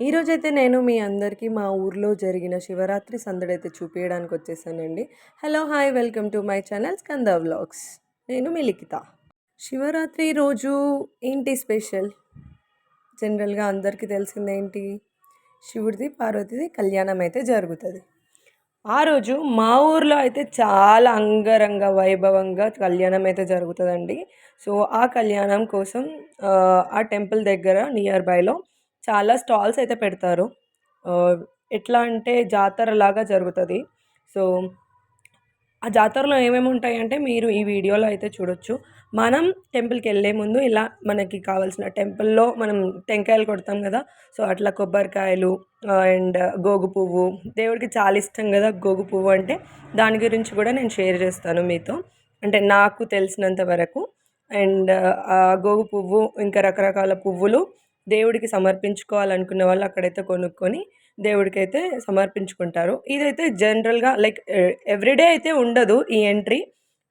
ఈరోజైతే నేను మీ అందరికీ మా ఊర్లో జరిగిన శివరాత్రి సందడైతే చూపించడానికి వచ్చేసానండి hello hi welcome to my channel Skanda vlogs. నేను మీ లిఖిత. శివరాత్రి రోజు ఏంటి స్పెషల్? జనరల్గా అందరికీ తెలిసిందేంటి? శివుడిది పార్వతిది కళ్యాణం అయితే జరుగుతుంది. ఆ రోజు మా ఊర్లో అయితే చాలా అంగరంగ వైభవంగా కళ్యాణం అయితే జరుగుతుందండి. సో ఆ కళ్యాణం కోసం ఆ టెంపుల్ దగ్గర నియర్ బైలో చాలా స్టాల్స్ అయితే పెడతారు. ఎట్లా అంటే జాతర లాగా జరుగుతుంది. సో ఆ జాతరలో ఏమేమి ఉంటాయి అంటే మీరు ఈ వీడియోలో అయితే చూడొచ్చు. మనం టెంపుల్కి వెళ్ళే ముందు ఇలా మనకి కావాల్సిన టెంపుల్లో మనం టెంకాయలు కొడతాం కదా సో అట్లా కొబ్బరికాయలు అండ్ గోగు పువ్వు. దేవుడికి చాలా ఇష్టం కదా గోగు పువ్వు అంటే. దాని గురించి కూడా నేను షేర్ చేస్తాను మీతో. అంటే నాకు తెలిసినంత వరకు. అండ్ ఆ గోగు పువ్వు ఇంకా రకరకాల పువ్వులు దేవుడికి సమర్పించుకోవాలనుకున్న వాళ్ళు అక్కడైతే కొనుక్కొని దేవుడికైతే సమర్పించుకుంటారు. ఇదైతే జనరల్గా లైక్ ఎవ్రీడే అయితే ఉండదు ఈ ఎంట్రీ.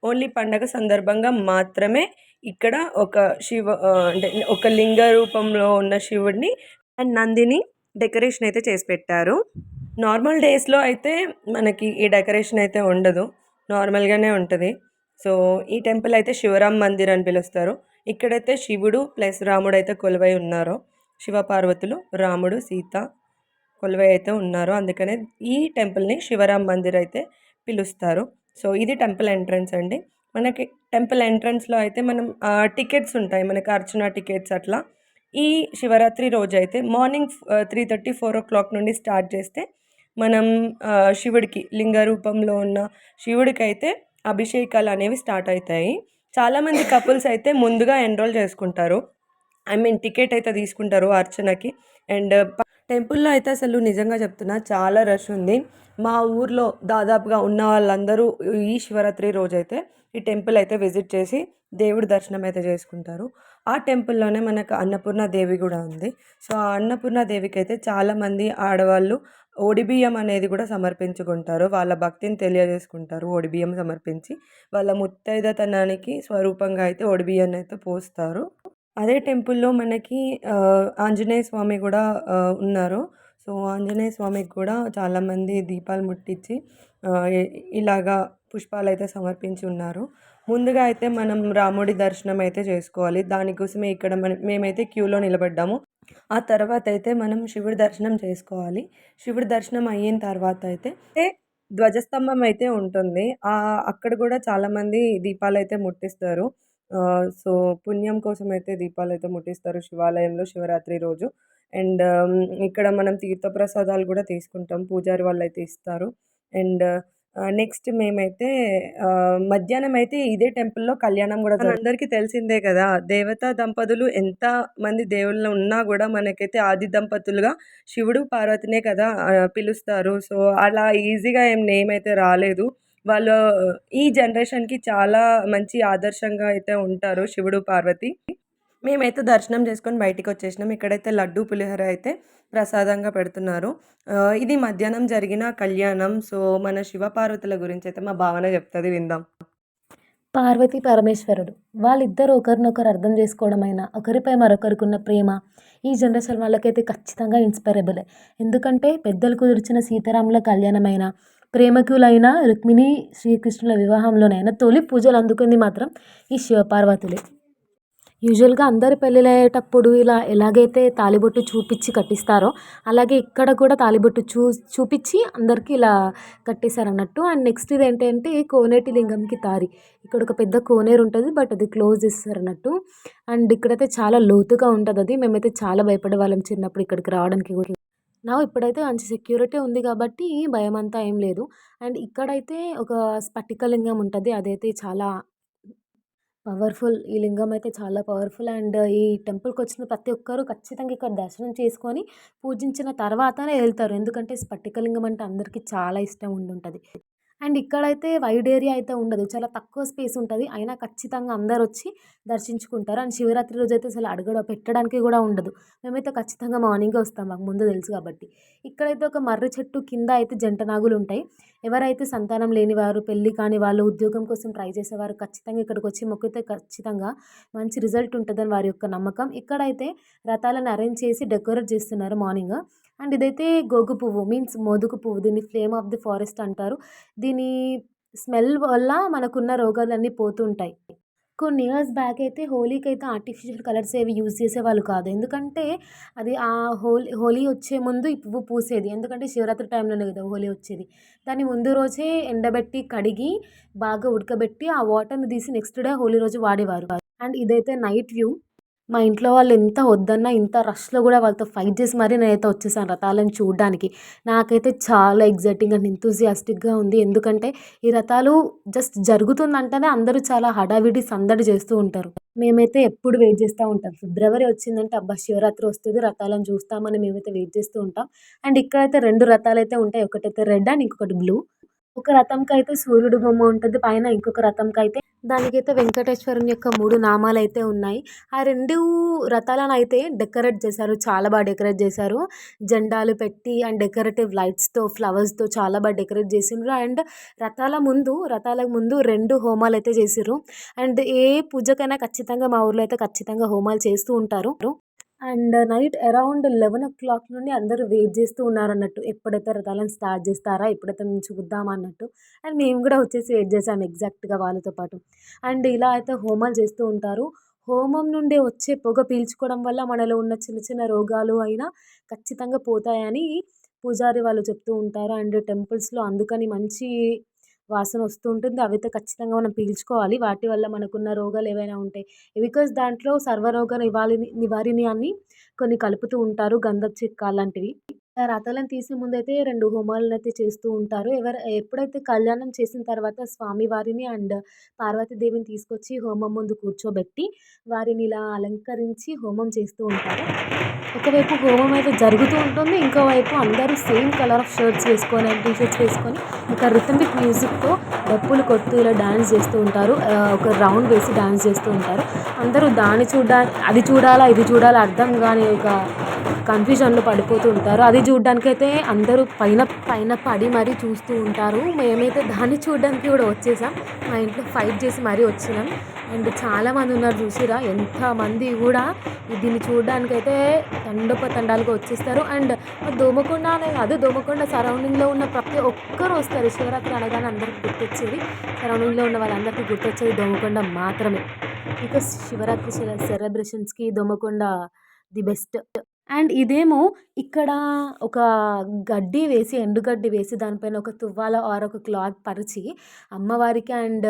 ఓన్లీ పండగ సందర్భంగా మాత్రమే ఇక్కడ ఒక శివ అంటే ఒక లింగ రూపంలో ఉన్న శివుడిని అండ్ నందిని డెకరేషన్ అయితే చేసి పెట్టారు. నార్మల్ డేస్లో అయితే మనకి ఈ డెకరేషన్ అయితే ఉండదు. నార్మల్గానే ఉంటుంది. సో ఈ టెంపుల్ అయితే శివరాం మందిర్ అని పిలుస్తారు. ఇక్కడైతే శివుడు ప్లస్ రాముడు అయితే కొలువై ఉన్నారు శివపార్వతులు రాముడు సీత కొలువై అయితే ఉన్నారు అందుకనే ఈ టెంపుల్ని శివరాం మందిర్ అయితే పిలుస్తారు. సో ఇది టెంపుల్ ఎంట్రన్స్ అండి. మనకి టెంపుల్ ఎంట్రన్స్లో అయితే మనం టికెట్స్ ఉంటాయి. మనకి అర్చన టికెట్స్ అట్లా. ఈ శివరాత్రి రోజు అయితే morning three thirty four o'clock నుండి స్టార్ట్ చేస్తే మనం శివుడికి లింగ రూపంలో ఉన్న శివుడికి అయితే అభిషేకాలు అనేవి స్టార్ట్ అవుతాయి. చాలామంది కపుల్స్ అయితే ముందుగా ఎన్రోల్ చేసుకుంటారు. ఐ మీన్ టికెట్ అయితే తీసుకుంటారు అర్చనకి. అండ్ టెంపుల్లో అయితే అసలు నిజంగా చెప్తున్నా చాలా రష్ ఉంది. మా ఊర్లో దాదాపుగా ఉన్న వాళ్ళందరూ ఈ శివరాత్రి రోజైతే ఈ టెంపుల్ అయితే విజిట్ చేసి దేవుడి దర్శనం అయితే చేసుకుంటారు. ఆ టెంపుల్లోనే మనకు అన్నపూర్ణ దేవి కూడా ఉంది. సో ఆ అన్నపూర్ణ దేవికి అయితే చాలామంది ఆడవాళ్ళు ఒడిబియ్యం అనేది కూడా సమర్పించుకుంటారు. వాళ్ళ భక్తిని తెలియజేసుకుంటారు ఒడిబియ్యం సమర్పించి. వాళ్ళ ముత్తైదతనానికి స్వరూపంగా అయితే ఒడిబియ్యాన్ని అయితే పోస్తారు. అదే టెంపుల్లో మనకి ఆంజనేయ స్వామి కూడా ఉన్నారు. సో ఆంజనేయ స్వామికి కూడా చాలామంది దీపాలు ముట్టించి ఇలాగా పుష్పాలు అయితే సమర్పించి ఉన్నారు. ముందుగా అయితే మనం రాముడి దర్శనం అయితే చేసుకోవాలి. దానికోసమే ఇక్కడ మన మేమైతే క్యూలో నిలబడ్డాము. ఆ తర్వాత అయితే మనం శివుడి దర్శనం చేసుకోవాలి. శివుడి దర్శనం అయిన తర్వాత అయితే ధ్వజస్తంభం అయితే ఉంటుంది. ఆ అక్కడ కూడా చాలామంది దీపాలు అయితే ముట్టిస్తారు. సో పుణ్యం కోసం అయితే దీపాలు అయితే ముట్టిస్తారు శివాలయంలో శివరాత్రి రోజు. అండ్ ఇక్కడ మనం తీర్థప్రసాదాలు కూడా తీసుకుంటాం. పూజారి వాళ్ళు అయితే ఇస్తారు. అండ్ నెక్స్ట్ మేమైతే మధ్యాహ్నం అయితే ఇదే టెంపుల్లో కళ్యాణం కూడా అందరికీ తెలిసిందే కదా దేవతా దంపతులు ఎంత మంది దేవుళ్ళు ఉన్నా కూడా మనకైతే ఆది దంపతులుగా శివుడు పార్వతినే కదా పిలుస్తారు. సో అలా ఈజీగా ఏం నేమ్ అయితే రాలేదు. వాళ్ళు ఈ జనరేషన్కి చాలా మంచి ఆదర్శంగా అయితే ఉంటారు శివుడు పార్వతి. మేమైతే దర్శనం చేసుకొని బయటికి వచ్చేసినాం ఇక్కడైతే లడ్డు పులిహోర అయితే ప్రసాదంగా పెడుతున్నారు. ఇది మధ్యాహ్నం జరిగిన కళ్యాణం. సో మన శివపార్వతుల గురించి అయితే మా భావన చెప్తుంది విందాం. పార్వతి పరమేశ్వరుడు. వాళ్ళిద్దరూ ఒకరినొకరు అర్థం చేసుకోవడమైనా ఒకరిపై మరొకరికి ఉన్న ప్రేమ ఈ జనరేషన్ వాళ్ళకైతే ఖచ్చితంగా ఇన్స్పైరబులే ఎందుకంటే పెద్దలు కుదిర్చిన సీతారాముల కళ్యాణమైన ప్రేమకులైన రుక్మిణి శ్రీకృష్ణుల వివాహంలోనైనా తొలి పూజలు అందుకుంది మాత్రం ఈ శివపార్వతులే. యూజువల్గా అందరి పెళ్ళిళ్ళయ్యేటప్పుడు ఇలా ఎలాగైతే తాలిబొట్టు చూపించి కట్టిస్తారో అలాగే ఇక్కడ కూడా తాలిబొట్టు చూ చూపించి అందరికీ ఇలా కట్టేశారన్నట్టు. అండ్ నెక్స్ట్ ఇది ఏంటంటే కోనేటి లింగంకి దారి ఇక్కడ ఒక పెద్ద కోనేరు ఉంటుంది బట్ అది క్లోజ్ చేస్తారు అన్నట్టు అండ్ ఇక్కడైతే చాలా లోతుగా ఉంటుంది అది. మేమైతే చాలా భయపడే వాళ్ళం చిన్నప్పుడు ఇక్కడికి రావడానికి కూడా. నా ఇప్పుడైతే మంచి సెక్యూరిటీ ఉంది కాబట్టి భయం అంతా ఏం లేదు. అండ్ ఇక్కడైతే ఒక స్ఫటిక లింగం ఉంటుంది అదైతే చాలా పవర్ఫుల్. ఈ లింగం అయితే చాలా పవర్ఫుల్. అండ్ ఈ టెంపుల్కి వచ్చిన ప్రతి ఒక్కరూ ఖచ్చితంగా ఇక్కడ దర్శనం చేసుకొని పూజించిన తర్వాతనే వెళ్తారు. ఎందుకంటే స్ఫటికలింగం అంటే అందరికీ చాలా ఇష్టం ఉండి ఉంటుంది అండ్ ఇక్కడైతే వైడ్ ఏరియా అయితే ఉండదు. చాలా తక్కువ స్పేస్ ఉంటుంది. అయినా ఖచ్చితంగా అందరు వచ్చి దర్శించుకుంటారు. అండ్ శివరాత్రి రోజు అయితే అసలు అడగడ పెట్టడానికి కూడా ఉండదు. మేమైతే ఖచ్చితంగా మార్నింగే వస్తాం. మాకు ముందు తెలుసు కాబట్టి. ఇక్కడైతే ఒక మర్రి చెట్టు కింద అయితే జంట నాగులు ఉంటాయి. ఎవరైతే సంతానం లేని వారు పెళ్ళి కాని వాళ్ళు ఉద్యోగం కోసం ట్రై చేసేవారు ఖచ్చితంగా ఇక్కడికి వచ్చి మొక్కితే ఖచ్చితంగా మంచి రిజల్ట్ ఉంటుందని వారి యొక్క నమ్మకం. ఇక్కడైతే రథాలను అరేంజ్ చేసి డెకరేట్ చేస్తున్నారు మార్నింగ్. అండ్ ఇదైతే గోగు పువ్వు మీన్స్ మోదుగు పువ్వు దీన్ని ఫ్లేమ్ ఆఫ్ ది ఫారెస్ట్ అంటారు. దీని స్మెల్ వల్ల మనకున్న రోగాలన్నీ పోతుంటాయి. కొన్ని ఇయర్స్ బ్యాక్ అయితే హోలీకి అయితే ఆర్టిఫిషియల్ కలర్స్ ఏవి యూజ్ చేసేవాళ్ళు కాదు. ఎందుకంటే అది ఆ హోలీ హోలీ వచ్చే ముందు ఈ పువ్వు పూసేది. ఎందుకంటే శివరాత్రి టైంలోనే కదా హోలీ వచ్చేది. దాన్ని ముందు రోజే ఎండబెట్టి కడిగి బాగా ఉడకబెట్టి ఆ వాటర్ని తీసి నెక్స్ట్ డే హోలీ రోజు వాడేవారు. అండ్ ఇదైతే నైట్ వ్యూ. మా ఇంట్లో వాళ్ళు ఎంత వద్దన్నా ఇంత రష్లో కూడా వాళ్ళతో ఫైట్ చేసి మరీ నేనైతే వచ్చేసాను రథాలను చూడడానికి. నాకైతే చాలా ఎగ్జైటింగ్ అండ్ ఎంతూజియాస్టిక్గా ఉంది. ఎందుకంటే ఈ రథాలు జస్ట్ జరుగుతుందంటేనే అందరూ చాలా హడావిడి సందడి చేస్తూ ఉంటారు. మేమైతే ఎప్పుడు వెయిట్ చేస్తూ ఉంటాం. ఫిబ్రవరి వచ్చిందంటే అబ్బా శివరాత్రి వస్తుంది రథాలను చూస్తామని మేమైతే వెయిట్ చేస్తూ ఉంటాం. అండ్ ఇక్కడైతే రెండు రథాలు అయితే ఉంటాయి. ఒకటైతే రెడ్ అండ్ ఇంకొకటి బ్లూ. ఒక రథంకి అయితే సూర్యుడు బొమ్మ ఉంటుంది. పైన ఇంకొక రథంకి అయితే దానికైతే వెంకటేశ్వరుని యొక్క మూడు నామాలు అయితే ఉన్నాయి. ఆ రెండు రథాలను అయితే డెకరేట్ చేశారు. చాలా బాగా డెకరేట్ చేశారు. జెండాలు పెట్టి అండ్ డెకరేటివ్ లైట్స్తో ఫ్లవర్స్తో చాలా బాగా డెకరేట్ చేసిండ్రు. అండ్ రథాల ముందు రథాల ముందు రెండు హోమాలు అయితే చేసిర్రు. అండ్ ఏ పూజకైనా ఖచ్చితంగా మా ఊర్లో అయితే ఖచ్చితంగా హోమాలు చేస్తూ ఉంటారు. And night around eleven o'clock నుండి అందరూ వెయిట్ చేస్తూ ఉన్నారు అన్నట్టు ఎప్పుడైతే రథాలను స్టార్ట్ చేస్తారా ఎప్పుడైతే మేము చూద్దామా అన్నట్టు. అండ్ మేము కూడా వచ్చేసి వెయిట్ చేసాము ఎగ్జాక్ట్గా వాళ్ళతో పాటు. అండ్ ఇలా అయితే హోమాలు చేస్తూ ఉంటారు. హోమం నుండి వచ్చే పొగ పీల్చుకోవడం వల్ల మనలో ఉన్న చిన్న చిన్న రోగాలు అయినా ఖచ్చితంగా పోతాయని పూజారి వాళ్ళు చెప్తూ ఉంటారు. అండ్ టెంపుల్స్లో అందుకని మంచి వాసన వస్తూ ఉంటుంది. అవి ఖచ్చితంగా మనం పీల్చుకోవాలి. వాటి వల్ల మనకున్న రోగాలు ఏవైనా ఉంటాయి. బికాస్ దాంట్లో సర్వరోగ నివారిణి నివారిణి అని కొన్ని కలుపుతూ ఉంటారు. గంధ చెక్క అలాంటివి రథాలను తీసే ముందైతే రెండు హోమాలను అయితే చేస్తూ ఉంటారు. ఎవరు ఎప్పుడైతే కళ్యాణం చేసిన తర్వాత స్వామివారిని అండ్ పార్వతీదేవిని తీసుకొచ్చి హోమం ముందు కూర్చోబెట్టి వారిని ఇలా అలంకరించి హోమం చేస్తూ ఉంటారు. ఒకవైపు హోమం అయితే జరుగుతూ ఉంటుంది. ఇంకోవైపు అందరూ సేమ్ కలర్ ఆఫ్ షర్ట్స్ వేసుకొని టీ షర్ట్స్ వేసుకొని ఒక రిథమిక్ మ్యూజిక్తో డప్పులు కొడుతూ ఇలా డాన్స్ చేస్తూ ఉంటారు. ఒక రౌండ్ వేసి డాన్స్ చేస్తూ ఉంటారు. అందరూ దాన్ని చూడాలి అది చూడాలా ఇది చూడాలా అర్థం కాని ఒక కన్ఫ్యూజన్లో పడిపోతూ ఉంటారు. అది చూడడానికి అయితే అందరూ పైన పైన పడి మరీ చూస్తూ ఉంటారు. మేమైతే దాన్ని చూడడానికి కూడా వచ్చేసాం. మా ఇంట్లో ఫైట్ చేసి మరీ వచ్చినాం. అండ్ చాలామంది ఉన్నారు చూసిరా ఎంతమంది కూడా దీన్ని చూడడానికైతే తండోపతండాలుగా వచ్చేస్తారు. అండ్ దోమకొండ అనే కాదు దోమకొండ సరౌండింగ్లో ఉన్న ప్రతి ఒక్కరు వస్తారు. శివరాత్రి అనగానే అందరికీ గుర్తొచ్చేది. సరౌండింగ్లో ఉన్న వాళ్ళందరికీ గుర్తొచ్చేది దోమకొండ మాత్రమే. ఇక శివరాత్రి సెలబ్రేషన్స్కి దోమకొండ ది బెస్ట్. అండ్ ఇదేమో ఇక్కడ ఒక గడ్డి వేసి ఎండుగడ్డి వేసి దానిపైన ఒక తువ్వాల ఆర్ ఒక క్లాత్ పరిచి అమ్మవారికి అండ్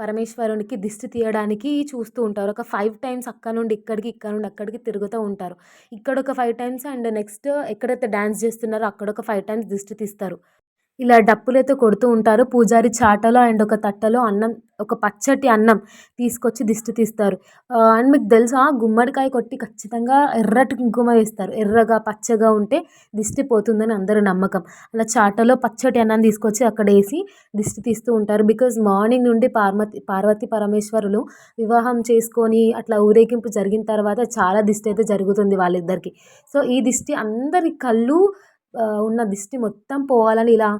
పరమేశ్వరునికి దిష్టి తీయడానికి చూస్తూ ఉంటారు. ఒక ఫైవ్ టైమ్స్ అక్కడ నుండి ఇక్కడికి ఇక్కడ నుండి అక్కడికి తిరుగుతూ ఉంటారు. ఇక్కడ ఒక ఫైవ్ టైమ్స్ అండ్ నెక్స్ట్ ఎక్కడైతే డ్యాన్స్ చేస్తున్నారో అక్కడ ఒక ఫైవ్ టైమ్స్ దిష్టి తీస్తారు. ఇలా డప్పులైతే కొడుతూ ఉంటారు. పూజారి చాటలో అండ్ ఒక తట్టలో అన్నం ఒక పచ్చటి అన్నం తీసుకొచ్చి దిష్టి తీస్తారు. అండ్ మీకు తెలుసా గుమ్మడికాయ కొట్టి ఖచ్చితంగా ఎర్రటి కుంకుమ వేస్తారు. ఎర్రగా పచ్చగా ఉంటే దిష్టి పోతుందని అందరి నమ్మకం. అలా చాటలో పచ్చటి అన్నం తీసుకొచ్చి అక్కడ వేసి దిష్టి తీస్తూ ఉంటారు. బికాజ్ మార్నింగ్ నుండి పార్వతి పార్వతి పరమేశ్వరులు వివాహం చేసుకొని అట్లా ఊరేగింపు జరిగిన తర్వాత చాలా దిష్టి అయితే జరుగుతుంది వాళ్ళిద్దరికి. సో ఈ దిష్టి అందరి కళ్ళు ఉన్న దిష్టి మొత్తం పోవాలని ఇలా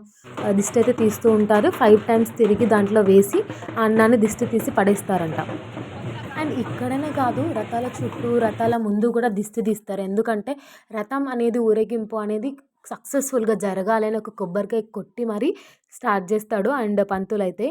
దిష్టి అయితే తీస్తూ ఉంటారు. ఫైవ్ టైమ్స్ తిరిగి దాంట్లో వేసి అన్నాన్ని దిష్టి తీసి పడేస్తారంట. అండ్ ఇక్కడనే కాదు రథాల చుట్టూ రథాల ముందు కూడా దిష్టి తీస్తారు. ఎందుకంటే రథం అనేది ఊరేగింపు అనేది సక్సెస్ఫుల్గా జరగాలని ఒక కొబ్బరికాయ కొట్టి మరీ స్టార్ట్ చేస్తాడు. అండ్ పంతులు అయితే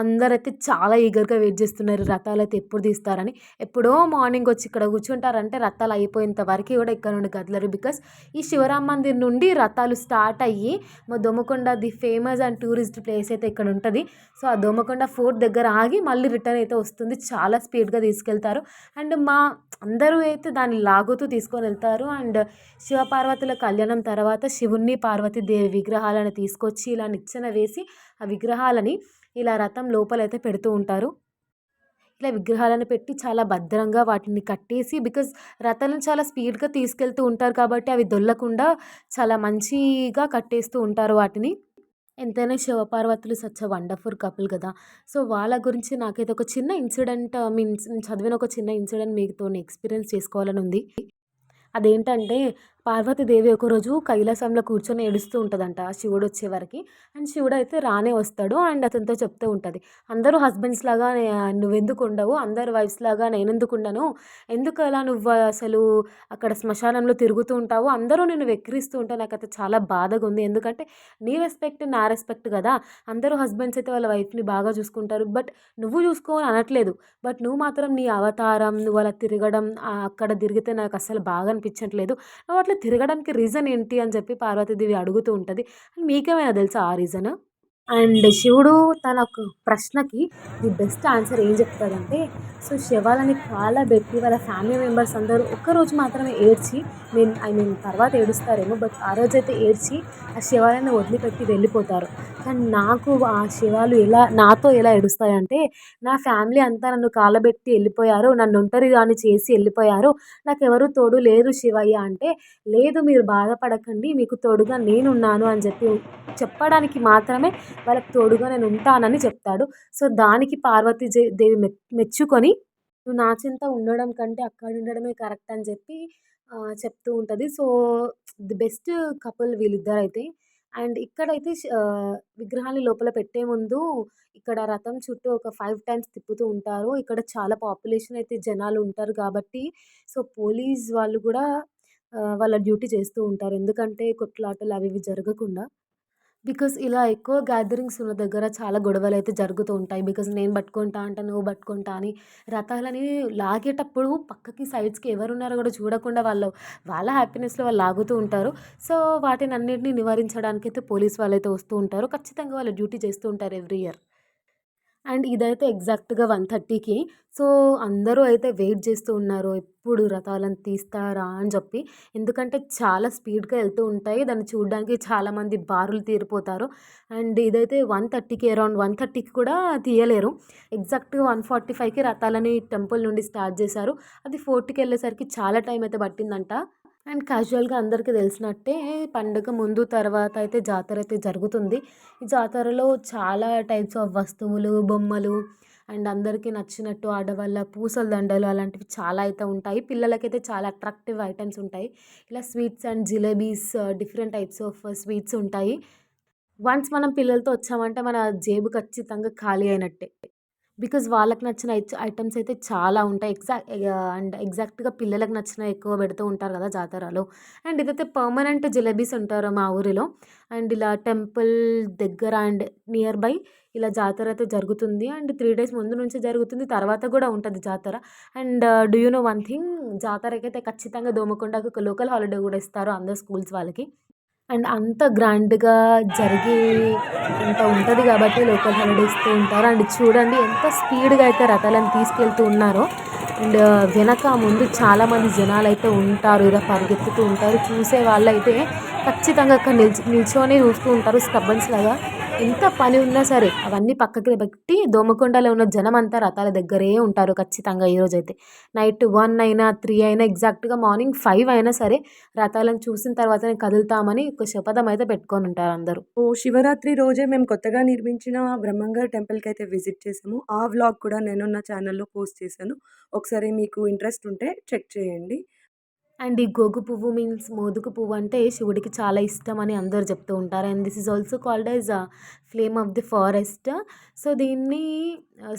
అందరైతే చాలా ఈగర్గా వెయిట్ చేస్తున్నారు. రథాలు అయితే ఎప్పుడు తీస్తారని. ఎప్పుడో మార్నింగ్ వచ్చి ఇక్కడ కూర్చుంటారంటే రథాలు అయిపోయేంత వరకు కూడా ఇక్కడ నుండి కదలరు బికాస్ ఈ శివరామ మందిర్ నుండి రథాలు స్టార్ట్ అయ్యి మా Domakonda the famous and tourist place అయితే ఇక్కడ ఉంటుంది. సో ఆ దొమ్మకొండ ఫోర్ట్ దగ్గర ఆగి మళ్ళీ రిటర్న్ అయితే వస్తుంది. చాలా స్పీడ్గా తీసుకెళ్తారు. అండ్ మా అందరూ అయితే దాన్ని లాగుతూ తీసుకొని వెళ్తారు. అండ్ శివపార్వతుల కళ్యాణం తర్వాత శివుణ్ణి పార్వతీదేవి విగ్రహాలను తీసుకొచ్చి ఇలా నిచ్చెన వేసి ఆ విగ్రహాలని ఇలా రథం లోపలైతే పెడుతూ ఉంటారు ఇలా విగ్రహాలను పెట్టి చాలా భద్రంగా వాటిని కట్టేసి బికాజ్ రథాలను చాలా స్పీడ్గా తీసుకెళ్తూ ఉంటారు కాబట్టి అవి దొల్లకుండా చాలా మంచిగా కట్టేస్తూ ఉంటారు వాటిని ఎంతైనా శివపార్వతులు సచ్ వండర్‌ఫుల్ కపుల్ కదా! సో, వాళ్ళ గురించి నాకైతే ఒక చిన్న ఇన్సిడెంట్ మీన్స్ చదివిన ఒక చిన్న ఇన్సిడెంట్ మీతోని ఎక్స్‌పీరియన్స్ చేసుకోవాలని ఉంది. అదేంటంటే పార్వతీదేవి ఒకరోజు కైలాసంలో కూర్చొని ఏడుస్తూ ఉంటుందంట శివుడు వచ్చేవరకి అండ్ శివుడు అయితే రానే వస్తాడు. అండ్ అతనితో చెప్తూ ఉంటుంది అందరూ హస్బెండ్స్ లాగా నువ్వెందుకు ఉండవు? అందరు వైఫ్స్ లాగా నేనెందుకు ఉండను? ఎందుకు అలా నువ్వు అసలు అక్కడ శ్మశానంలో తిరుగుతూ ఉంటావు? అందరూ నేను వెక్కిరిస్తూ ఉంటే అయితే చాలా బాధగా ఉంది. ఎందుకంటే నీ రెస్పెక్ట్ నా రెస్పెక్ట్ కదా! అందరూ హస్బెండ్స్ అయితే వాళ్ళ వైఫ్‌ని బాగా చూసుకుంటారు. బట్ నువ్వు చూసుకోవని అనట్లేదు. బట్ నువ్వు మాత్రం నీ అవతారం నువ్వు అలా తిరగడం అక్కడ తిరిగితే నాకు అస్సలు బాగా అనిపించట్లేదు. నువ్వు అట్లా తిరగడానికి రీజన్ ఏంటి? అని చెప్పి పార్వతీదేవి అడుగుతూ ఉంటుంది మీకేమైనా తెలుసా ఆ రీజన్? అండ్ శివుడు తన ఒక ప్రశ్నకి ది బెస్ట్ ఆన్సర్ ఏం చెప్తాడంటే సో శవాలని కాలబెట్టి వాళ్ళ ఫ్యామిలీ మెంబర్స్ అందరూ ఒక్కరోజు మాత్రమే ఏడ్చి మీన్ ఐ మీన్ తర్వాత ఏడుస్తారేమో బట్ ఆ రోజైతే ఏడ్చి ఆ శవాలను వదిలిపెట్టి వెళ్ళిపోతారు. కానీ నాకు ఆ శవాలు ఎలా నాతో ఎలా ఏడుస్తాయంటే నా ఫ్యామిలీ అంతా నన్ను కాలబెట్టి వెళ్ళిపోయారు. నన్ను ఒంటరిదాన్ని చేసి వెళ్ళిపోయారు. నాకెవరు తోడు లేరు శివయ్య అంటే లేదు మీరు బాధపడకండి. మీకు తోడుగా నేనున్నాను అని చెప్పి చెప్పడానికి మాత్రమే వాళ్ళకి తోడుగా నేను ఉంటానని చెప్తాడు. సో, దానికి పార్వతీ దేవి మె మెచ్చుకొని నువ్వు నా చెంత ఉండడం కంటే అక్కడ ఉండడమే కరెక్ట్ అని చెప్పి చెప్తూ ఉంటుంది సో, ది బెస్ట్ కపుల్ వీళ్ళిద్దరైతే. అండ్ ఇక్కడైతే విగ్రహాన్ని లోపల పెట్టే ముందు ఇక్కడ రథం చుట్టూ ఒక ఫైవ్ టైమ్స్ తిప్పుతూ ఉంటారు. ఇక్కడ చాలా పాపులేషన్ అయితే జనాలు ఉంటారు కాబట్టి సో, పోలీస్ వాళ్ళు కూడా వాళ్ళ డ్యూటీ చేస్తూ ఉంటారు. ఎందుకంటే కొట్లాటలు అవి ఇవి జరగకుండా. బికాస్ ఇలా ఎక్కువ గ్యాదరింగ్స్ ఉన్న దగ్గర చాలా గొడవలు అయితే జరుగుతూ ఉంటాయి. బికాస్ నేను పట్టుకుంటా అంట నువ్వు పట్టుకుంటా అని రథాలని లాగేటప్పుడు పక్కకి సైడ్స్‌కి ఎవరున్నారో కూడా చూడకుండా వాళ్ళు వాళ్ళ హ్యాపీనెస్‌లో వాళ్ళు లాగుతూ ఉంటారు. సో, వాటిని అన్నింటిని నివారించడానికి నివారించడానికైతే పోలీస్ వాళ్ళైతే వస్తూ ఉంటారు. ఖచ్చితంగా వాళ్ళు డ్యూటీ చేస్తూ ఉంటారు ఎవ్రీ ఇయర్. అండ్ ఇదైతే ఎగ్జాక్ట్‌గా 1:30కి సో, అందరూ అయితే వెయిట్ చేస్తూ ఉన్నారు. ఎప్పుడు రథాలను తీస్తారా అని చెప్పి. ఎందుకంటే చాలా స్పీడ్‌గా వెళ్తూ ఉంటాయి. దాన్ని చూడడానికి చాలామంది బారులు తీరిపోతారు. అండ్ ఇదైతే 1:30కి అరౌండ్ 1:30కి కూడా తీయలేరు. ఎగ్జాక్ట్‌గా 1:45కి రథాలని టెంపుల్ నుండి స్టార్ట్ చేశారు. అది ఫోర్ట్కి వెళ్ళేసరికి చాలా టైం అయితే పట్టిందంట. అండ్ క్యాజువల్‌గా అందరికీ తెలిసినట్టే పండుగ ముందు తర్వాత అయితే జాతర అయితే జరుగుతుంది. ఈ జాతరలో చాలా టైప్స్ ఆఫ్ వస్తువులు, బొమ్మలు అండ్ అందరికీ నచ్చినట్టు ఆడవాళ్ళ పూసల దండలు అలాంటివి చాలా అయితే ఉంటాయి. పిల్లలకైతే చాలా అట్రాక్టివ్ ఐటెమ్స్ ఉంటాయి. ఇలా sweets and jalebis different types of sweets ఉంటాయి. వన్స్ మనం పిల్లలతో వచ్చామంటే మన జేబు ఖచ్చితంగా ఖాళీ అయినట్టే. బికాజ్ వాళ్ళకి నచ్చిన ఐటమ్స్ అయితే చాలా ఉంటాయి. ఎగ్జాక్ట్ అండ్ ఎగ్జాక్ట్‌గా పిల్లలకు నచ్చిన ఎక్కువ పెడుతూ ఉంటారు కదా జాతరలో. అండ్ ఇదైతే పర్మనెంట్ జిలేబీస్ ఉంటారు మా ఊరిలో. అండ్ ఇలా టెంపుల్ దగ్గర అండ్ నియర్ బై ఇలా జాతర అయితే జరుగుతుంది. అండ్ త్రీ డేస్ ముందు నుంచే జరుగుతుంది. తర్వాత కూడా ఉంటుంది జాతర. And do you know one thing జాతరకైతే ఖచ్చితంగా దోమకొండకు ఒక లోకల్ హాలిడే కూడా ఇస్తారు అందరు స్కూల్స్ వాళ్ళకి. అండ్ అంత గ్రాండ్‌గా జరిగే అంత ఉంటుంది కాబట్టి లోకల్ నడిస్తూ ఉంటారు. అండ్ చూడండి ఎంత స్పీడ్‌గా అయితే రథాలను తీసుకెళ్తూ ఉన్నారో. అండ్ వెనక ముందు చాలామంది జనాలు అయితే ఉంటారు. ఇలా పరిగెత్తుతూ ఉంటారు. చూసే వాళ్ళైతే ఖచ్చితంగా అక్కడ నిల్చొని చూస్తూ ఉంటారు స్టబ్బన్స్ లాగా. ఎంత పని ఉన్నా సరే అవన్నీ పక్కకి పెట్టి దోమకొండలో ఉన్న జనం అంతా రథాల దగ్గరే ఉంటారు ఖచ్చితంగా ఈరోజైతే. నైట్ వన్ అయినా, త్రీ అయినా ఎగ్జాక్ట్‌గా మార్నింగ్ ఫైవ్ అయినా సరే రథాలను చూసిన తర్వాతనే కదులుతామని ఒక శపథం అయితే పెట్టుకొని ఉంటారు అందరూ. ఓ శివరాత్రి రోజే మేము కొత్తగా నిర్మించిన బ్రహ్మంగారు అయితే విజిట్ చేసాము. ఆ వ్లాగ్ కూడా నేను నా ఛానల్‌లో పోస్ట్ చేశాను. ఒకసారి మీకు ఇంట్రెస్ట్ ఉంటే చెక్ చేయండి. అండ్ ఈ గోగు పువ్వు మీన్స్ మోదుగు పువ్వు అంటే శివుడికి చాలా ఇష్టం అని అందరూ చెప్తూ ఉంటారు. And this is also called as flame of the forest. So, దీన్ని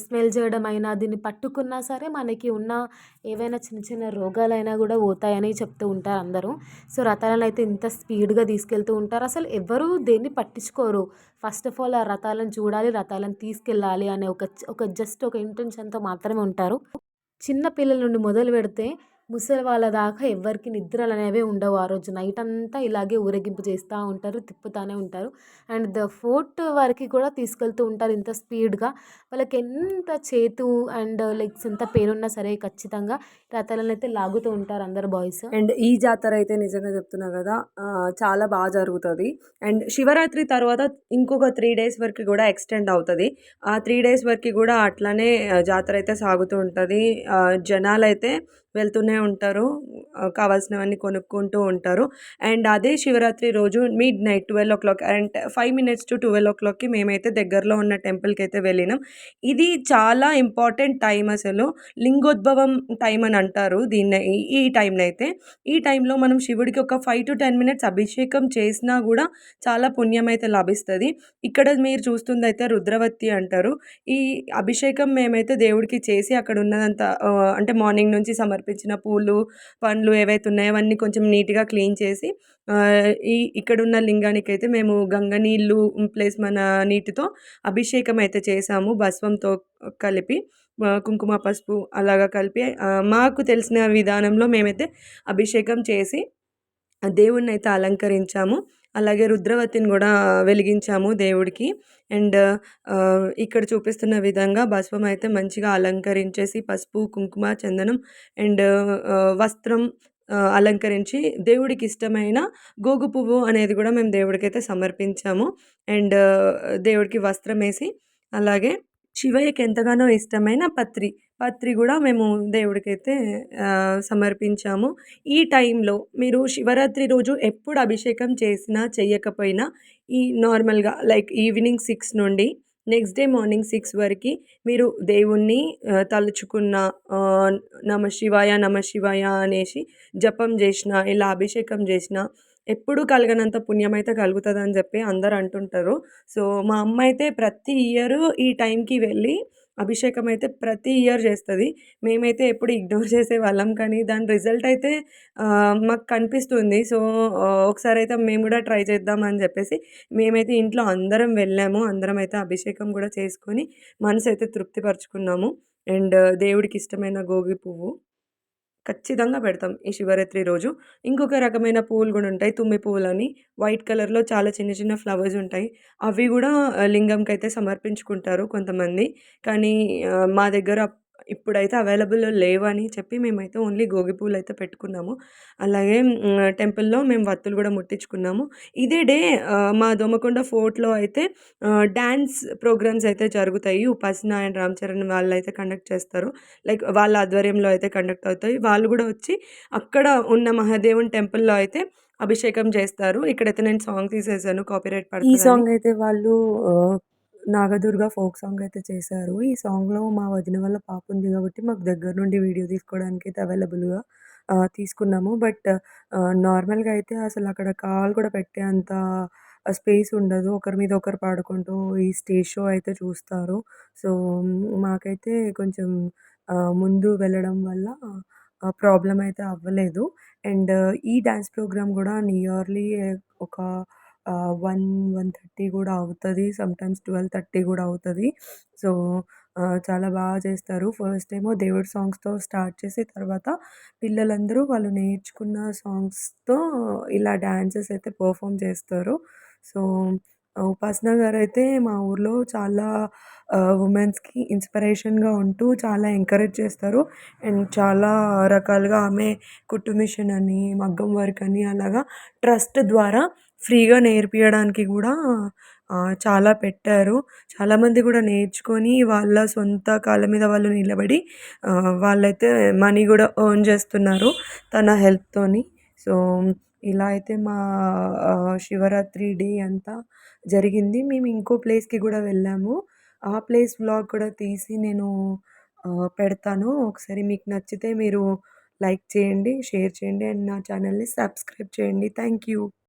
స్మెల్ చేయడం అయినా, దీన్ని పట్టుకున్నా సరే మనకి ఉన్న ఏవైనా చిన్న చిన్న రోగాలైనా కూడా పోతాయని చెప్తూ ఉంటారు అందరూ. సో, రథాలనైతే ఇంత స్పీడ్‌గా తీసుకెళ్తూ ఉంటారు. అసలు ఎవ్వరు దేన్ని పట్టించుకోరు. ఫస్ట్ ఆఫ్ ఆల్ ఆ రథాలను చూడాలి, రథాలను తీసుకెళ్ళాలి అనే ఒక ఒక జస్ట్ ఒక ఇంటెన్షన్‌తో మాత్రమే ఉంటారు. చిన్న పిల్లల నుండి మొదలు పెడితే ముసలి వాళ్ళ దాకా ఎవ్వరికి నిద్రలు అనేవి ఉండవు ఆ రోజు. నైట్ అంతా ఇలాగే ఊరేగింపు చేస్తూ ఉంటారు. తిప్పుతూనే ఉంటారు. అండ్ ద ఫోర్ట్ వరకు కూడా తీసుకెళ్తూ ఉంటారు ఇంత స్పీడ్‌గా. వాళ్ళకి ఎంత చేతు అండ్ లెగ్స్ ఎంత పెయిన్ ఉన్నా సరే ఖచ్చితంగా రథాలనైతే లాగుతూ ఉంటారు అందరు బాయ్స్. అండ్ ఈ జాతర అయితే నిజంగా చెప్తున్నా కదా! చాలా బాగా జరుగుతుంది అండ్ శివరాత్రి తర్వాత ఇంకొక త్రీ డేస్ వరకు కూడా ఎక్స్‌టెండ్ అవుతుంది ఆ త్రీ డేస్ వరకు కూడా అట్లానే జాతర అయితే సాగుతూ ఉంటుంది జనాలు జనాలైతే వెళ్తూనే ఉంటారు కావాల్సినవన్నీ కొనుక్కుంటూ ఉంటారు. అండ్ అదే శివరాత్రి రోజు midnight 12:00 and five minutes to 12:00కి మేమైతే దగ్గరలో ఉన్న టెంపుల్కి అయితే వెళ్ళినాం. ఇది చాలా ఇంపార్టెంట్ టైం అసలు. లింగోద్భవం టైం అని అంటారు దీన్ని ఈ ఈ అయితే ఈ టైంలో మనం శివుడికి ఒక 5-10 మినిట్స్ అభిషేకం చేసినా కూడా చాలా పుణ్యం అయితే లభిస్తుంది ఇక్కడ మీరు చూస్తుందయితే రుద్రవతి అంటారు. ఈ అభిషేకం మేమైతే దేవుడికి చేసి అక్కడ ఉన్నదంతా అంటే మార్నింగ్ నుంచి సమర్పించిన పూలు, పండ్లు ఏవైతే ఉన్నాయో అవన్నీ కొంచెం నీట్‌గా క్లీన్ చేసి ఈ ఇక్కడున్న అయితే మేము గంగ నీళ్ళు ప్లస్ మన నీటితో అభిషేకం అయితే చేసాము భస్వంతో కలిపి. కుంకుమ, పసుపు అలాగా కలిపి మాకు తెలిసిన విధానంలో మేమైతే అభిషేకం చేసి దేవుణ్ణి అయితే అలంకరించాము. అలాగే రుద్రవతిని కూడా వెలిగించాము దేవుడికి. అండ్ ఇక్కడ చూపిస్తున్న విధంగా భస్మం అయితే మంచిగా అలంకరించేసి పసుపు, కుంకుమ, చందనం అండ్ వస్త్రం అలంకరించి దేవుడికి ఇష్టమైన గోగు పువ్వు అనేది కూడా మేము దేవుడికైతే సమర్పించాము. అండ్ దేవుడికి వస్త్రం వేసి అలాగే శివయ్యకి ఎంతగానో ఇష్టమైన పత్రి, పత్రి కూడా మేము దేవుడికైతే సమర్పించాము. ఈ టైంలో మీరు శివరాత్రి రోజు ఎప్పుడు అభిషేకం చేసినా, చేయకపోయినా ఈ నార్మల్‌గా లైక్ ఈవినింగ్ సిక్స్ నుండి నెక్స్ట్ డే మార్నింగ్ సిక్స్ వరకు మీరు దేవుణ్ణి తలుచుకున్న నమ శివాయ, నమ శివాయ అనేసి జపం చేసిన ఇలా అభిషేకం చేసినా ఎప్పుడూ కలగనంత పుణ్యం అయితే కలుగుతుంది అని చెప్పి అందరూ అంటుంటారు. సో, మా అమ్మ అయితే ప్రతి ఇయర్ ఈ టైంకి వెళ్ళి అభిషేకం అయితే ప్రతి ఇయర్ చేస్తుంది మేమైతే ఎప్పుడు ఇగ్నోర్ చేసే వాళ్ళం కానీ దాని రిజల్ట్ అయితే మాకు కనిపిస్తుంది. సో, ఒకసారి అయితే మేము కూడా ట్రై చేద్దాం అని మేమైతే ఇంట్లో అందరం వెళ్ళాము. అందరం అయితే అభిషేకం కూడా చేసుకొని మనసు అయితే తృప్తిపరచుకున్నాము అండ్ దేవుడికి ఇష్టమైన గోగి పువ్వు ఖచ్చితంగా పెడతాం ఈ శివరాత్రి రోజు. ఇంకొక రకమైన పువ్వులు కూడా ఉంటాయి. తుమ్మి పువ్వులని వైట్ కలర్‌లో చాలా చిన్న చిన్న ఫ్లవర్స్ ఉంటాయి. అవి గూడా లింగంకైతే సమర్పించుకుంటారు కొంతమంది. కానీ మా దగ్గర ఇప్పుడైతే అవైలబుల్‌లో లేవని చెప్పి మేమైతే ఓన్లీ గోగి పువ్వులైతే పెట్టుకున్నాము. అలాగే టెంపుల్‌లో మేము వత్తులు గూడా ముట్టించుకున్నాము. ఇదే డే మా దోమకొండ ఫోర్ట్‌లో అయితే డాన్స్ ప్రోగ్రామ్స్ అయితే జరుగుతాయి. ఉపాసన అండ్ రామ్ చరణ్ వాళ్ళైతే కండక్ట్ చేస్తారు. లైక్ వాళ్ళ ఆధ్వర్యంలో అయితే కండక్ట్ అవుతాయి. వాళ్ళు గూడా వచ్చి అక్కడ ఉన్న మహాదేవుని టెంపుల్‌లో అయితే అభిషేకం చేస్తారు. ఇక్కడైతే నేను సాంగ్ తీసేసాను కాపీరైట్ ఈ పడతదని. సాంగ్ అయితే వాళ్ళు నాగదుర్గ ఫోక్ సాంగ్ అయితే చేశారు. ఈ సాంగ్‌లో మా వదిన వాళ్ళ పాప ఉంది కాబట్టి మాకు దగ్గర నుండి వీడియో తీసుకోవడానికి అయితే అవైలబుల్‌గా తీసుకున్నాము. బట్ నార్మల్‌గా అయితే అసలు అక్కడ కాలు కూడా పెట్టే అంత స్పేస్ ఉండదు. ఒకరి మీద ఒకరు పాడుకుంటూ ఈ స్టేజ్ షో అయితే చూస్తారు. సో, మాకైతే కొంచెం ముందు వెళ్ళడం వల్ల ప్రాబ్లం అయితే అవ్వలేదు. అండ్ ఈ డ్యాన్స్ ప్రోగ్రామ్ కూడా నియర్లీ ఒక వన్ వన్ థర్టీ కూడా అవుతుంది సమ్‌టైమ్స్ 12:30 గూడా అవుతది. సో, చాలా బాగా చేస్తారు. ఫస్ట్ ఏమో దేవుడి సాంగ్స్‌తో స్టార్ట్ చేసి తర్వాత పిల్లలందరూ వాళ్ళు నేర్చుకున్న సాంగ్స్‌తో ఇలా డ్యాన్సెస్ అయితే పర్ఫామ్ చేస్తారు. సో, ఉపాసన గారు అయితే మా ఊర్లో చాలా ఉమెన్స్కి ఇన్‌స్పిరేషన్‌గా ఉంటూ చాలా ఎంకరేజ్ చేస్తారు. అండ్ చాలా రకాలుగా ఆమె కుట్టు మిషన్ అని, మగ్గం వర్క్ అని అలాగా ట్రస్ట్ ద్వారా ఫ్రీగా నేర్పియడానికి కూడా చాలా పెట్టారు. చాలామంది కూడా నేర్చుకొని వాళ్ళ సొంత కాళ్ళ మీద వాళ్ళు నిలబడి వాళ్ళైతే మనీ కూడా ఎర్న్ చేస్తున్నారు తన హెల్ప్‌తోని. సో, ఇలా అయితే మా శివరాత్రి డే అంతా జరిగింది. మేము ఇంకో ప్లేస్‌కి కూడా వెళ్ళాము. ఆ ప్లేస్ వ్లాగ్ కూడా తీసి నేను పెడతాను. ఒకసారి మీకు నచ్చితే మీరు లైక్ చేయండి, షేర్ చేయండి అండ్ నా ఛానల్‌ని సబ్స్క్రైబ్ చేయండి. Thank you.